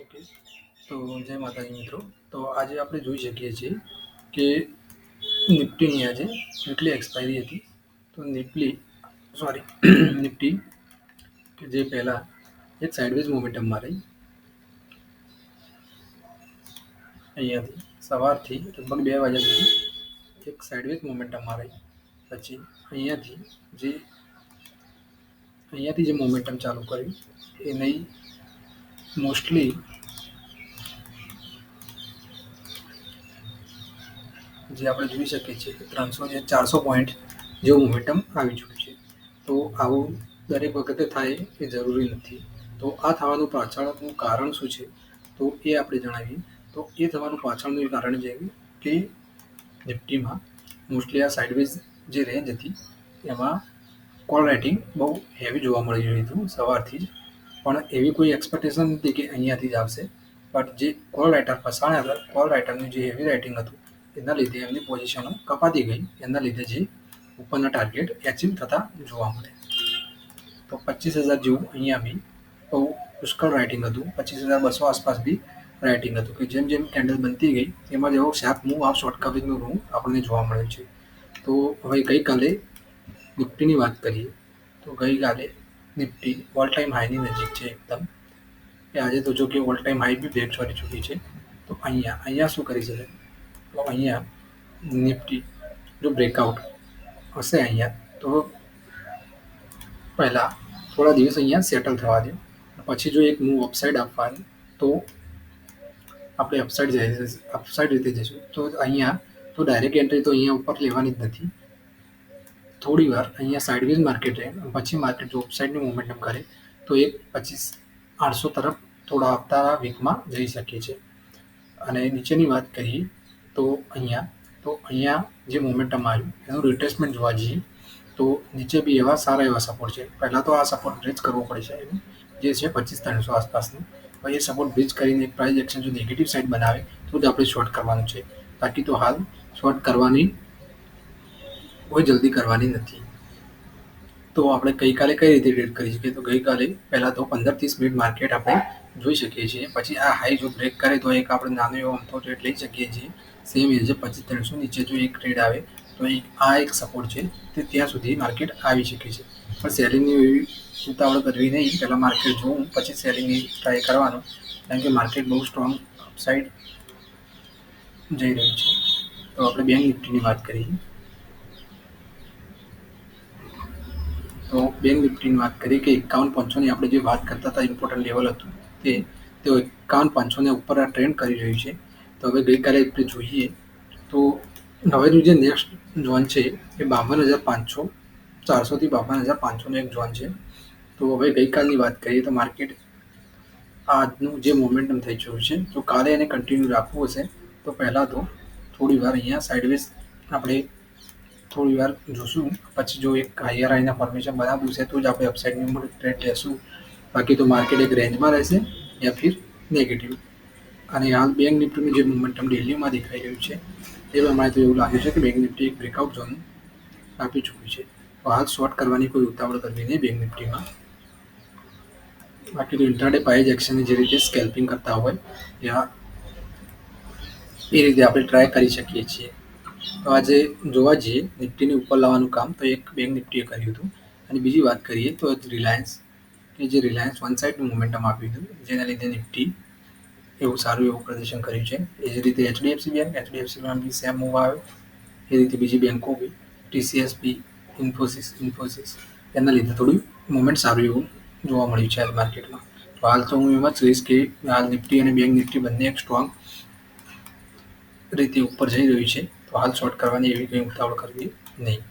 Okay તો જય માતાજી મિત્રો. તો આજે આપણે જોઈ શકીએ છીએ કે નિફ્ટીની આજે વીકલી એક્સપાયરી હતી. તો નિફ્ટી સોરી નિફ્ટી કે જે પહેલાં એક સાઇડવેઝ મોમેન્ટમમાં રહી. અહીંયાથી સવારથી લગભગ બે વાગ્યા સુધી એક સાઇડવેઝ મોમેન્ટમમાં રહી. પછી અહીંયાથી જે અહીંયાથી જે મોમેન્ટમ ચાલુ કર્યું, એ નહીં મોસ્ટલી જે આપણે જોઈ શકીએ છીએ ત્રણસો ને ચારસો પોઈન્ટ જેવું મોમેન્ટમ આવી ચૂક્યું છે. તો આવું દરેક વખતે થાય એ જરૂરી નથી. તો આ થવાનું પાછળનું કારણ શું છે? તો એ આપણે જણાવીએ. તો એ થવાનું પાછળનું કારણ છે કે નિફ્ટીમાં મોસ્ટલી આ સાઇડવેઝ જે રેન્જ હતી, એમાં કોલ રાઇટિંગ બહુ હેવી જોવા મળી રહ્યું હતું. સવારથી જ પણ એવી કોઈ એક્સપેક્ટેશન નથી કે અહીંયાથી જ આવશે. બટ જે કોલ રાઇટર ફસાણ્યા હતા કોલ રાઇટરનું જે હેવી રાઇટિંગ હતું, એના લીધે એમની પોઝિશનો કપાતી ગઈ. એના લીધે જે ઉપરના ટાર્ગેટ એચિવ થતા જોવા મળે. તો પચીસ હજાર જેવું અહીંયા બી બહુ પુષ્કળ રાઇટિંગ હતું. પચીસ હજાર બસો આસપાસ બી રાઇટિંગ હતું કે જેમ જેમ કેન્ડલ બનતી ગઈ, એમાં જેવો શાર્પ મૂવ આ શોર્ટ કવરિંગનું રૂમ આપણને જોવા મળે છે. તો હવે ગઈકાલે નિફ્ટીની વાત કરીએ, તો ગઈકાલે નિફ્ટી ઓલ ટાઈમ હાઈની નજીક છે એકદમ. કે આજે તો જો કે ઓલ ટાઈમ હાઈ બી બ્રેક કરી ચૂકી છે. તો અહીંયા અહીંયા શું કરી શકે? તો અહીંયા નિફ્ટી જો બ્રેકઆઉટ હશે અહીંયા, તો પહેલાં થોડા દિવસ અહીંયા સેટલ થવા દો. પછી જો એક મૂવ અપસાઇડ આપવાની, તો આપણે અપસાઇડ જઈ અપસાઇડ રીતે જઈશું. તો અહીંયા, તો ડાયરેક્ટ એન્ટ્રી તો અહીંયા ઉપર લેવાની જ નથી. થોડી વાર અહીંયા સાઇડવેઝ માર્કેટ રહે, પછી માર્કેટ જો અપસાઇડની મોમેન્ટમ કરે, તો એ પચીસ, આઠસો તરફ થોડા આવતા વીકમાં જઈ શકે છે. અને નીચેની વાત કરીએ તો અહીંયા તો અહીંયા જે મોમેન્ટમ આવ્યું, એનું રિટ્રેસમેન્ટ જોવા જઈએ, તો નીચે બી એવા સારા એવા સપોર્ટ છે. પહેલાં તો આ સપોર્ટ બ્રિજ કરવો પડશે એનું, જે છે પચીસ, ત્રણસો આસપાસનું. પછી એ સપોર્ટ બ્રિજ કરીને પ્રાઇસ એક્શન જો નેગેટિવ સાઇડ બનાવે, તો જ આપણે શોર્ટ કરવાનું છે. બાકી તો હાલ શોર્ટ કરવાની કોઈ જલ્દી કરવાની નથી. તો આપણે ગઈકાલે કઈ રીતે ટ્રેડ કરી શકીએ? તો ગઈકાલે પહેલાં તો પંદર ત્રીસ મિનિટ માર્કેટ આપણે જોઈ શકીએ છીએ. પછી આ હાઈ જો બ્રેક કરે તો એક આપણે નાનો એવો અમથો ટ્રેડ લઈ શકીએ છીએ. સેમ એ છે પચીસ ત્રણસો નીચે જો એક ટ્રેડ આવે, તો એક આ એક સપોર્ટ છે તે ત્યાં સુધી માર્કેટ આવી શકે છે. પણ સેલિંગની એવી ઉતાવળ કરવી નહીં. પહેલાં માર્કેટ જોવું, પછી સેલિંગની ટ્રાય કરવાનું. કારણ કે માર્કેટ બહુ સ્ટ્રોંગ અપસાઇડ જઈ રહ્યું છે. તો આપણે બેંક નિફ્ટીની વાત કરીએ તો બેંક નિફ્ટીની વાત કરીએ કે એકાવન પાંચસોની આપણે જે વાત કરતા હતા ઇમ્પોર્ટન્ટ લેવલ હતું, તે તેઓ એકાવન પાંચસોને ઉપર આ ટ્રેન્ડ કરી રહ્યું છે. તો હવે ગઈકાલે આપણે જોઈએ, તો હવેનું જે નેક્સ્ટ ઝોન છે, એ બાવન હજાર પાંચસો, ચારસોથી બાવન હજાર પાંચસોનો એક ઝોન છે. તો હવે ગઈકાલની વાત કરીએ તો માર્કેટ આજનું જે મોમેન્ટમ થઈ ચૂક્યું છે, તો કાલે એને કન્ટિન્યુ રાખવું હશે. તો પહેલાં તો થોડી વાર અહીંયા સાઇડવેઝ આપણે થોડી વાર જોશું. પછી જો એક હાયર આઈને ફોર્મેશન બનાવવું છે, તો જ આપણે અપસાઇડની ટ્રેડ લેશું. બાકી તો માર્કેટ એક રેન્જમાં રહેશે, યા ફિર નેગેટિવ અને હાલ બેંક નિફ્ટીનું જે મોમેન્ટમ દિલ્હીમાં દેખાઈ રહ્યું છે, એ પ્રમાણે તો એવું લાગે છે કે બેંક નિફ્ટી એક બ્રેકઆઉટ ઝોન આપી ચૂક્યું છે. તો હાલ શોર્ટ કરવાની કોઈ ઉતાવળ કરવી નહીં બેંક નિફ્ટીમાં બાકી તો ઇન્ટરડે પાઇજ એક્શનની જે રીતે સ્કેલ્પિંગ કરતા હોય, યા એ રીતે આપણે ટ્રાય કરી શકીએ છીએ. તો આજે જોવા જઈએ, નિફ્ટીને ઉપર લાવવાનું કામ, તો એક બેંક નિફ્ટીએ કર્યું હતું. અને બીજી વાત કરીએ તો રિલાયન્સ કે જે રિલાયન્સ વન સાઇડનું મોમેન્ટમ આપ્યું હતું જેના લીધે નિફ્ટી એવું સારું એવું પ્રદર્શન કર્યું છે. એ જ રીતે એચડીએફસી બેંક એચડીએફસીમાં બી સેમ મૂવ આવ્યો. એ રીતે બીજી બેંકો બી ટીસીએસપી ઇન્ફોસિસ ઇન્ફોસિસ એના લીધે થોડું મુવમેન્ટ સારું એવું જોવા મળ્યું છે આજ માર્કેટમાં તો હાલ તો હું એમ જ કહીશ કે હાલ નિફ્ટી અને બેંક નિફ્ટી બંને એક સ્ટ્રોંગ રીતે ઉપર જઈ રહ્યું છે. તો હાલ શોર્ટ કરવાની એવી કંઈ ઉતાવળ કરવી નહીં.